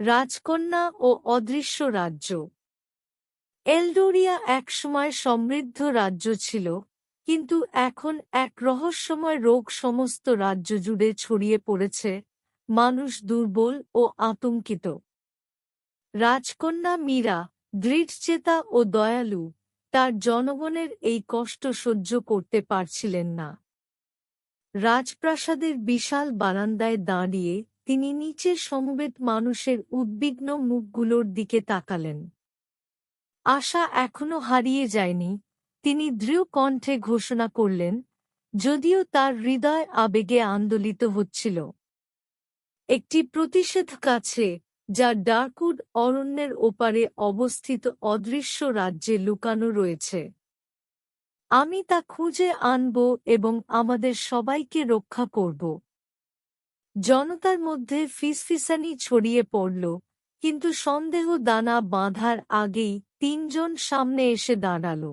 রাজকন্যা ও অদৃশ্য রাজ্য। এলডোরিয়া একসময় সমৃদ্ধ রাজ্য ছিল, কিন্তু এখন এক রহস্যময় রোগ সমস্ত রাজ্য জুড়ে ছড়িয়ে পড়েছে, মানুষ দুর্বল ও আতঙ্কিত। রাজকন্যা মীরা দৃঢ়চেতা ও দয়ালু, তার জনগণের এই কষ্ট সহ্য করতে পারছিলেন না। রাজপ্রাসাদের বিশাল বারান্দায় দাঁড়িয়ে তিনি নিচের সমবেত মানুষের উদ্বিগ্ন মুখগুলোর দিকে তাকালেন। আশা এখনও হারিয়ে যায়নি, তিনি দৃঢ় কণ্ঠে ঘোষণা করলেন, যদিও তার হৃদয় আবেগে আন্দোলিত হচ্ছিল। একটি প্রতিষেধ কাছে যা ডার্কুড অরণ্যের ওপারে অবস্থিত অদৃশ্য রাজ্যে লুকানো রয়েছে। আমি তা খুঁজে আনব এবং আমাদের সবাইকে রক্ষা করব। জনতার মধ্যে ফিসফিসানি ছড়িয়ে পড়ল, কিন্তু সন্দেহ দানা বাঁধার আগেই তিনজন সামনে এসে দাঁড়াল।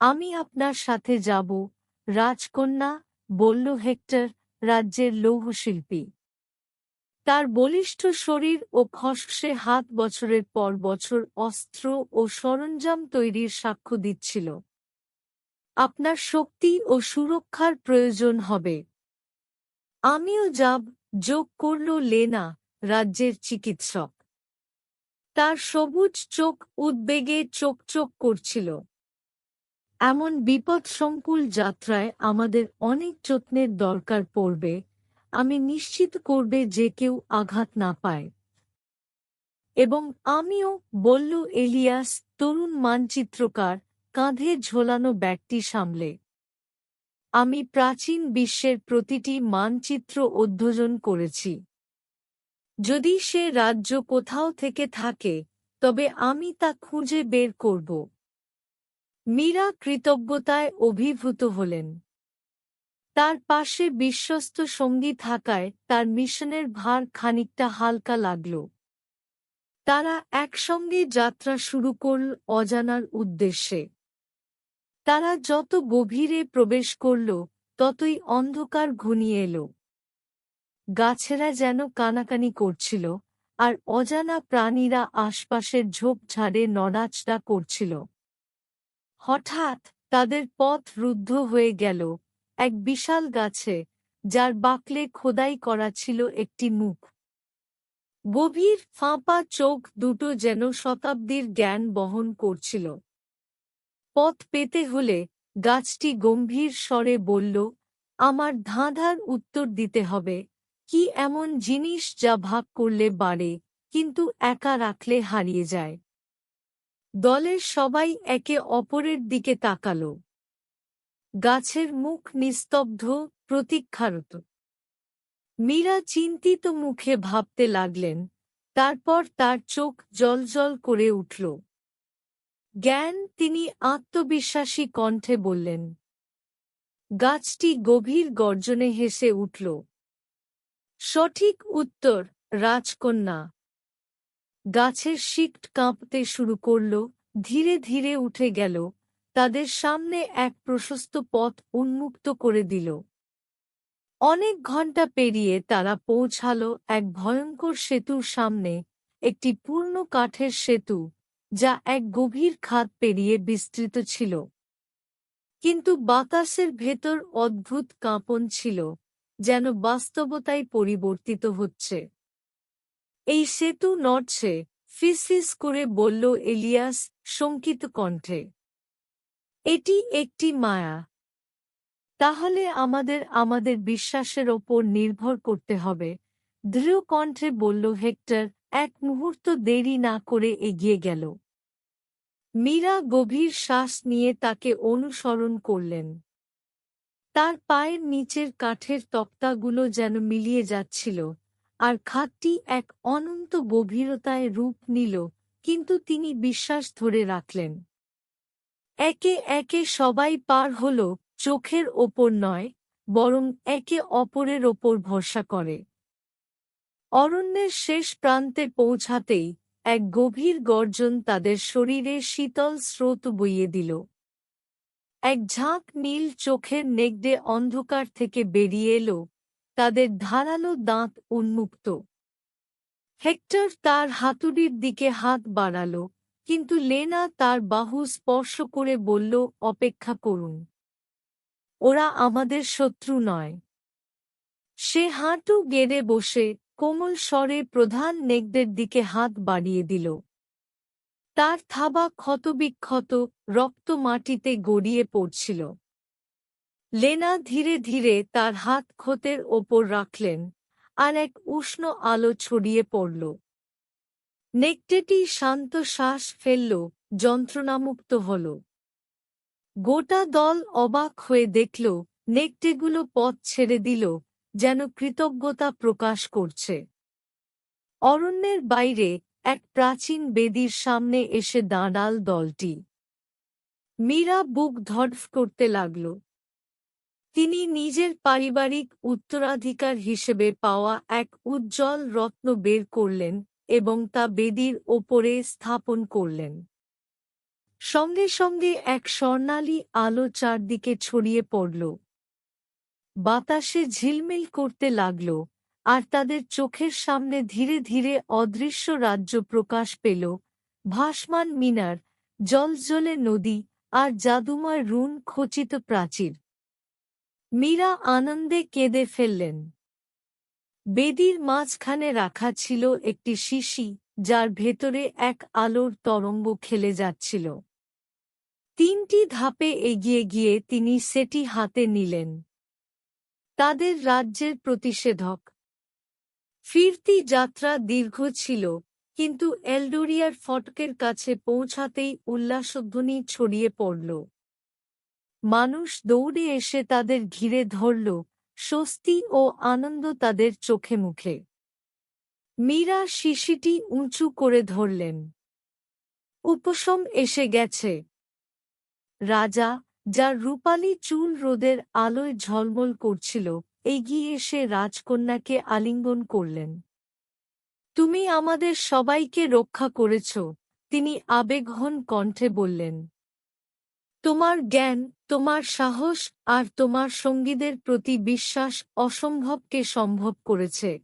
আমি আপনার সাথে যাব রাজকন্যা বলল হেক্টর, রাজ্যের লৌহশিল্পী। তার বলিষ্ঠ শরীর ও খসখসে হাত বছরের পর বছর অস্ত্র ও সরঞ্জাম তৈরির সাক্ষ্য দিচ্ছিল। আপনার শক্তি ও সুরক্ষার প্রয়োজন হবে আমিও যাব, যোগ করল লেনা, রাজ্যের চিকিৎসক। তার সবুজ চোখ উদ্বেগে চোখ চোখ করছিল। এমন বিপদসংকুল যাত্রায় আমাদের অনেক যত্নের দরকার পড়বে, আমি নিশ্চিত করবে যে কেউ আঘাত না পায়। এবং আমিও বলল, এলিয়াস, তরুণ মানচিত্রকার, কাঁধে ঝোলানো ব্যাগটি সামলে। আমি প্রাচীন বিশ্বের প্রতিটি মানচিত্র অধ্যয়ন করেছি। যদি সে রাজ্য কোথাও থেকে থাকে, তবে আমি তা খুঁজে বের করব। মীরা কৃতজ্ঞতায় অভিভূত হলেন। তার পাশে বিশ্বস্ত সঙ্গী থাকায় তার মিশনের ভার খানিকটা হালকা লাগল। তারা একসঙ্গে যাত্রা শুরু করল অজানার উদ্দেশ্যে। তারা যত গভীরে প্রবেশ করল, ততই অন্ধকার ঘনিয়ে এলো। গাছেরা যেন কানাকানি করছিল, আর অজানা প্রাণীরা আশপাশের ঝোপঝাড়ে নড়াচড়া করছিল। হঠাৎ তাদের পথ রুদ্ধ হয়ে গেল, এক বিশাল গাছে, যার বাকলে খোদাই করা ছিল একটি মুখ। গভীর ফাঁপা চোখ দুটো যেন শতাব্দীর জ্ঞান বহন করছিল। পথ পেতে হলে গাছটি গম্ভীর স্বরে বলল, আমার ধাঁধার উত্তর দিতে হবে। কি এমন জিনিস যা ভাগ করলে বাড়ে, কিন্তু একা রাখলে হারিয়ে যায়? দলের সবাই একে অপরের দিকে তাকাল। গাছের মুখ নিস্তব্ধ, প্রতীক্ষারত। মীরা চিন্তিত মুখে ভাবতে লাগলেন, তারপর তার চোখ জলজল করে উঠল। জ্ঞান তিনি আত্মবিশ্বাসী কণ্ঠে বললেন, গাছটি গভীর গর্জনে হেসে উঠল। সঠিক উত্তর, রাজকন্যা। গাছের শিক্ট কাঁপতে শুরু করল, ধীরে ধীরে উঠে গেল, তাদের সামনে এক প্রশস্ত পথ উন্মুক্ত করে দিল। অনেক ঘণ্টা পেরিয়ে তারা পৌঁছাল এক ভয়ঙ্কর সেতুর সামনে, একটি পূর্ণ কাঠের সেতু। যা এক গভীর খাত পেরিয়ে বিস্তৃত ছিল। কিন্তু বাতাসের ভেতর অদ্ভুত কাঁপন ছিল, যেন বাস্তবতায় পরিবর্তিত হচ্ছে। এই সেতু নড়ছে, ফিসফিস করে বলল এলিয়াস শঙ্কিত কণ্ঠে। এটি একটি মায়া। তাহলে আমাদের আমাদের বিশ্বাসের ওপর নির্ভর করতে হবে দৃঢ় কণ্ঠে বলল হেক্টর। এক মুহূর্ত দেরি না করে এগিয়ে গেল। মীরা গভীর শ্বাস নিয়ে তাকে অনুসরণ করলেন। তার পায়ের নিচের কাঠের তক্তাগুলো যেন মিলিয়ে যাচ্ছিল, আর খাতটি এক অনন্ত গভীরতায় রূপ নিল, কিন্তু তিনি বিশ্বাস ধরে রাখলেন। একে একে সবাই পার হল, চোখের ওপর নয়, বরং একে অপরের ওপর ভরসা করে। অরণ্যের শেষ প্রান্তে পৌঁছাতেই এক গভীর গর্জন তাদের শরীরে শীতল স্রোত বইয়ে দিল। এক ঝাঁক নীল চোখের নেগডে অন্ধকার থেকে বেরিয়ে এলো, তাদের ধারালো দাঁত উন্মুক্ত। হেক্টর তার হাতুড়ির দিকে হাত বাড়াল, কিন্তু লেনা তার বাহু স্পর্শ করে বলল, অপেক্ষা করুন। ওরা আমাদের শত্রু নয় সে হাঁটু গেড়ে বসে কোমল স্বরে প্রধান নেকদের দিকে হাত বাড়িয়ে দিল। তার থাবা ক্ষতবিক্ষত রক্ত মাটিতে গড়িয়ে পড়ছিল। লেনা ধীরে ধীরে তার হাত ক্ষতের ওপর রাখলেন আর এক উষ্ণ আলো ছড়িয়ে পড়ল। নেকটেটি শান্ত শ্বাস ফেলল, যন্ত্রণামুক্ত হল। গোটা দল অবাক হয়ে দেখল, নেকটেগুলো পথ ছেড়ে দিল যেন কৃতজ্ঞতা প্রকাশ করছে। অরণ্যের বাইরে এক প্রাচীন বেদির সামনে এসে দাঁড়াল দলটি। মীরা বুক ধড়ফ করতে লাগল। তিনি নিজের পারিবারিক উত্তরাধিকার হিসেবে পাওয়া এক উজ্জ্বল রত্ন বের করলেন এবং তা বেদির ওপরে স্থাপন করলেন। সঙ্গে সঙ্গে এক স্বর্ণালী আলো চারদিকে ছড়িয়ে পড়ল। বাতাসে ঝিলমিল করতে লাগল, আর তাদের চোখের সামনে ধীরে ধীরে অদৃশ্য রাজ্য প্রকাশ পেল। ভাসমান মিনার, জলজলে নদী আর জাদুময় রুন খচিত প্রাচীর। মীরা আনন্দে কেঁদে ফেললেন। বেদির মাঝখানে রাখা ছিল একটি শিশি, যার ভেতরে এক আলোর তরঙ্গ খেলে যাচ্ছিল। তিনটি ধাপে এগিয়ে গিয়ে তিনি সেটি হাতে নিলেন। তাদের রাজ্যের প্রতিষেধক। ফিরতি যাত্রা দীর্ঘ ছিল, কিন্তু এলডোরিয়ার ফটকের কাছে পৌঁছাতেই উল্লাসধ্বনি ছড়িয়ে পড়ল। মানুষ দৌড়ে এসে তাদের ঘিরে ধরল, স্বস্তি ও আনন্দ তাদের চোখে মুখে। মীরা শিশিটি উঁচু করে ধরলেন। উপশম এসে গেছে। রাজা যার রূপালী চুল রোদের আলোয় ঝলমল করছিল, এগিয়ে এসে রাজকন্যাকে আলিঙ্গন করলেন। তুমি আমাদের সবাইকে রক্ষা করেছ তিনি আবেগহন কণ্ঠে বললেন। তোমার জ্ঞান, তোমার সাহস আর তোমার সঙ্গীদের প্রতি বিশ্বাস অসম্ভবকে সম্ভব করেছে।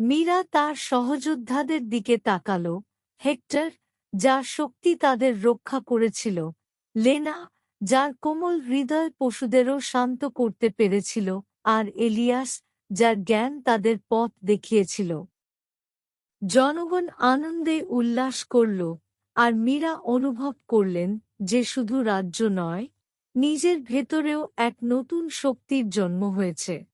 মীরা তার সহযোদ্ধাদের দিকে তাকাল। হেক্টর যা শক্তি তাদের রক্ষা করেছিল, লেনা যার কোমল হৃদয় পশুদেরও শান্ত করতে পেরেছিল আর এলিয়াস, যার জ্ঞান তাদের পথ দেখিয়েছিল। জনগণ আনন্দে উল্লাস করল আর মীরা অনুভব করলেন যে শুধু রাজ্য নয়, নিজের ভেতরেও এক নতুন শক্তির জন্ম হয়েছে।